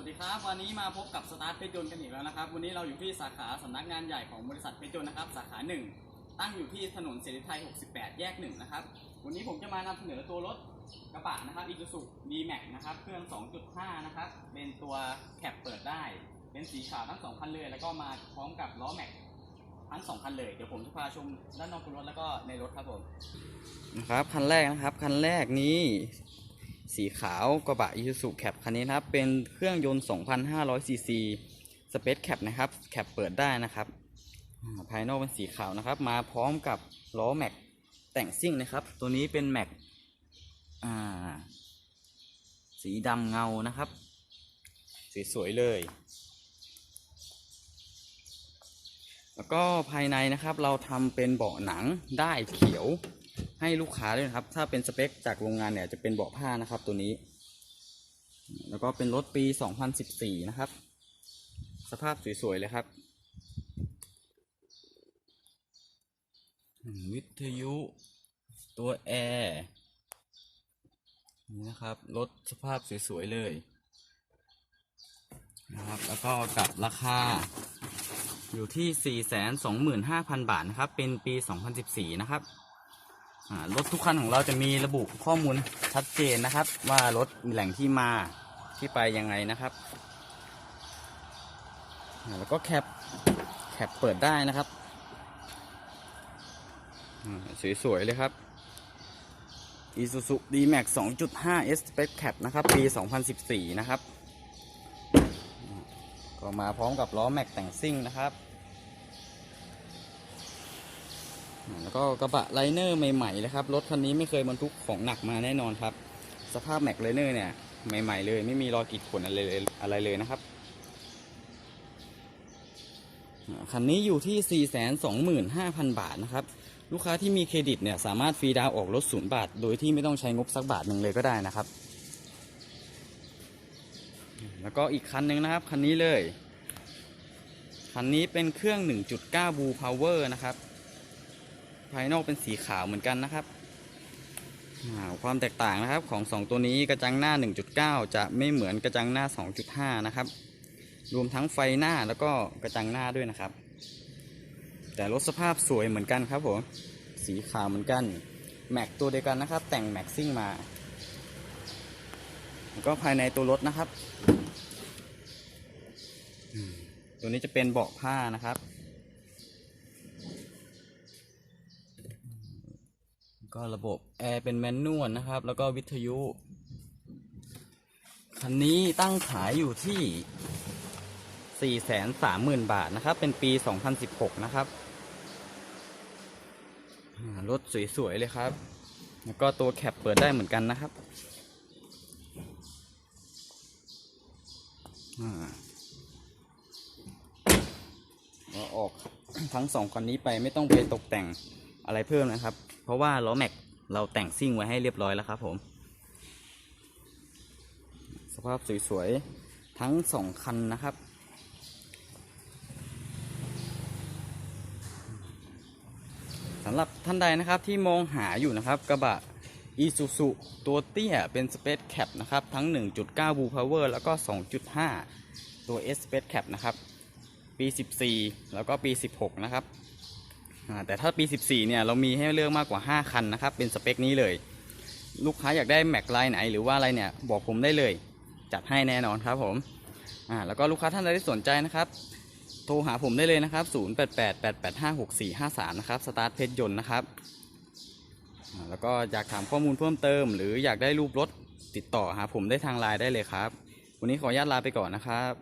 วัสดีครับ วันนี้มาพบกับสตาร์ทเพชรยนต์กันอีกแล้วนะครับ วันนี้เราอยู่ที่สาขาสำนักงานใหญ่ของบริษัทเพชรยนต์นะครับ สาขาหนึ่งตั้งอยู่ที่ถนนเสรีไทย 68 แยกหนึ่งนะครับ วันนี้ผมจะมานำเสนอตัวรถกระบะนะครับ Isuzu D-Max นะครับ เครื่อง 2.5 นะครับ เป็นตัวแคปเปิดได้ เป็นสีขาวทั้งสองคันเลย แล้วก็มาพร้อมกับล้อแม็กทั้งสองคันเลย เดี๋ยวผมจะพาชมด้านนอกตัวรถแล้วก็ในรถครับผม นะครับ คันแรกนะครับ คันแรกนี้ สีขาวกระบะ Isuzu Cap คันนี้นะครับ เป็นเครื่องยนต์ 2,500 ซีซี Space Cap นะครับแคปเปิดได้นะครับ ภายนอกเป็นสีขาวนะครับ มาพร้อมกับล้อแม็กแต่งซิ่งนะครับ ตัวนี้เป็นแม็กสีดำเงานะครับ สวยๆเลย แล้วก็ภายในนะครับเราทำเป็นเบาะหนังได้เขียว ให้ลูกค้าด้วยนะครับ ถ้าเป็นสเปคจากโรงงานเนี่ยจะเป็นเบาะผ้านะครับตัวนี้ แล้วก็เป็นรถปี 2014 นะครับ สภาพสวยๆเลยครับ วิทยุตัวแอร์นี่นะครับรถสภาพสวยๆเลยนะครับ แล้วก็กับราคาอยู่ที่ 425,000 บาทนะครับ เป็นปี 2014 นะครับ รถทุกคันของเราจะมีระบุข้อมูลชัดเจนนะครับ ว่ารถมีแหล่งที่มาที่ไปยังไงนะครับแล้วก็แคปแคปเปิดได้นะครับสวยๆเลยครับ Isuzu D-Max 2.5 S Spec Cap นะครับ ปี 2014 นะครับ ก็มาพร้อมกับล้อแม็กแต่งซิ่งนะครับ แล้วก็กระบะไลเนอร์ใหม่ๆเลยครับ รถคันนี้ไม่เคยบรรทุกของหนักมาแน่นอนครับ สภาพแม็กไลเนอร์เนี่ยใหม่ ๆ เลย ไม่มีรอยกีดข่วนอะไรเลยอะไรเลยนะครับคันนี้อยู่ที่ 425,000 บาทนะครับ ลูกค้าที่มีเครดิตเนี่ยสามารถฟรีดาวออกรถศูนย์บาท โดยที่ไม่ต้องใช้งบสักบาทหนึ่งเลยก็ได้นะครับ แล้วก็อีกคันหนึ่งนะครับ คันนี้เลย คันนี้เป็นเครื่อง 1.9 Blue Power นะครับ ภายนอกเป็นสีขาวเหมือนกันนะครับ ความแตกต่างนะครับของ 2 ตัวนี้กระจังหน้า 1.9 จะไม่เหมือนกระจังหน้า 2.5 นะครับ รวมทั้งไฟหน้าแล้วก็กระจังหน้าด้วยนะครับ แต่รถสภาพสวยเหมือนกันครับผมสีขาวเหมือนกันแม็กตัวเดียวกันนะครับ แต่งแม็กซิ่งมาแล้วก็ภายในตัวรถนะครับ ตัวนี้จะเป็นเบาะผ้านะครับ ก็ระบบแอร์เป็นแมนนวลนะครับ แล้วก็วิทยุ คันนี้ตั้งขายอยู่ที่ 430,000 บาทนะครับ เป็นปี 2016 นะครับ รถสวย ๆ เลยครับ แล้วก็ตัวแคปเปิดได้เหมือนกันนะครับอ่าออกทั้งสองคันนี้ไปไม่ต้องไปตกแต่ง อะไรเพิ่มนะครับ เพราะว่าล้อแม็กเราแต่งซิ่งไว้ให้เรียบร้อยแล้วครับผม สภาพสวยๆ ทั้งสองคันนะครับ สำหรับท่านใดนะครับที่มองหาอยู่นะครับกระบะ Isuzu ตัวเตี้ยเป็น Space Cap นะครับ ทั้ง 1.9 Blue Power แล้วก็ 2.5 ตัว S Space Cap นะครับ ปี 14 แล้วก็ปี 16 นะครับ แต่ถ้าปี 14 เนี่ยเรามีให้เลือกมากกว่า 5 คันนะครับ เป็นสเปคนี้เลย ลูกค้าอยากได้แม็กไลน์ไหนหรือว่าอะไรเนี่ยบอกผมได้เลย จัดให้แน่นอนครับผมอ่าแล้วก็ลูกค้าท่านใดที่สนใจนะครับ โทรหาผมได้เลยนะครับ 0888856453 นะครับ สตาร์ทเพชรยนต์นะครับแล้วก็อยากถามข้อมูลเพิ่มเติม หรืออยากได้รูปรถติดต่อหาผมได้ทางไลน์ได้เลยครับ วันนี้ขออนุญาตลาไปก่อนนะครับ